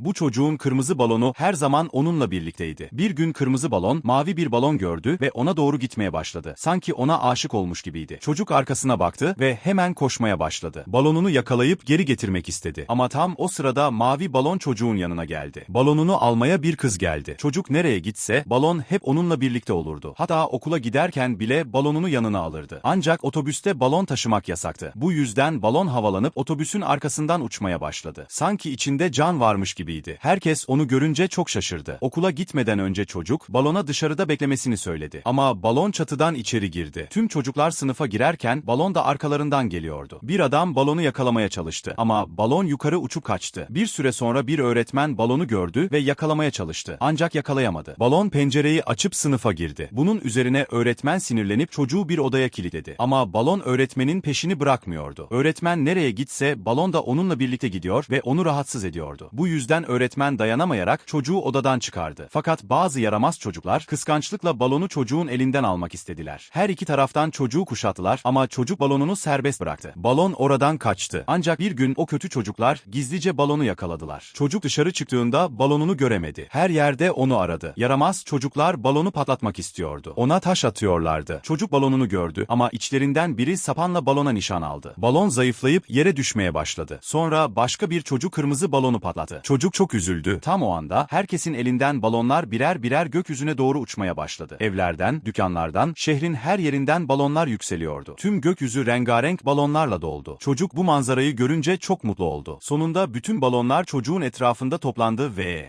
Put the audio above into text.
Bu çocuğun kırmızı balonu her zaman onunla birlikteydi. Bir gün kırmızı balon mavi bir balon gördü ve ona doğru gitmeye başladı. Sanki ona aşık olmuş gibiydi. Çocuk arkasına baktı ve hemen koşmaya başladı. Balonunu yakalayıp geri getirmek istedi. Ama tam o sırada mavi balon çocuğun yanına geldi. Balonunu almaya bir kız geldi. Çocuk nereye gitse balon hep onunla birlikte olurdu. Hatta okula giderken bile balonunu yanına alırdı. Ancak otobüste balon taşımak yasaktı. Bu yüzden balon havalanıp otobüsün arkasından uçmaya başladı. Sanki içinde can varmış gibiydi. Herkes onu görünce çok şaşırdı. Okula gitmeden önce çocuk balona dışarıda beklemesini söyledi. Ama balon çatıdan içeri girdi. Tüm çocuklar sınıfa girerken balon da arkalarından geliyordu. Bir adam balonu yakalamaya çalıştı ama balon yukarı uçup kaçtı. Bir süre sonra bir öğretmen balonu gördü ve yakalamaya çalıştı. Ancak yakalayamadı. Balon pencereyi açıp sınıfa girdi. Bunun üzerine öğretmen sinirlenip çocuğu bir odaya kilitledi. Ama balon öğretmenin peşini bırakmıyordu. Öğretmen nereye gitse balon da onunla birlikte gidiyor ve onu rahatsız ediyordu. Bu yüzden öğretmen dayanamayarak çocuğu odadan çıkardı. Fakat bazı yaramaz çocuklar kıskançlıkla balonu çocuğun elinden almak istediler. Her iki taraftan çocuğu kuşattılar ama çocuk balonunu serbest bıraktı. Balon oradan kaçtı. Ancak bir gün o kötü çocuklar gizlice balonu yakaladılar. Çocuk dışarı çıktığında balonunu göremedi. Her yerde onu aradı. Yaramaz çocuklar balonu patlatmak istiyordu. Ona taş atıyorlardı. Çocuk balonunu gördü ama içlerinden biri sapanla balona nişan aldı. Balon zayıflayıp yere düşmeye başladı. Sonra başka bir çocuk kırmızı balonu patlattı. Çocuk çok üzüldü. Tam o anda herkesin elinden balonlar birer birer gökyüzüne doğru uçmaya başladı. Evlerden, dükkanlardan, şehrin her yerinden balonlar yükseliyordu. Tüm gökyüzü rengarenk balonlarla doldu. Çocuk bu manzarayı görünce çok mutlu oldu. Sonunda bütün balonlar çocuğun etrafında toplandı ve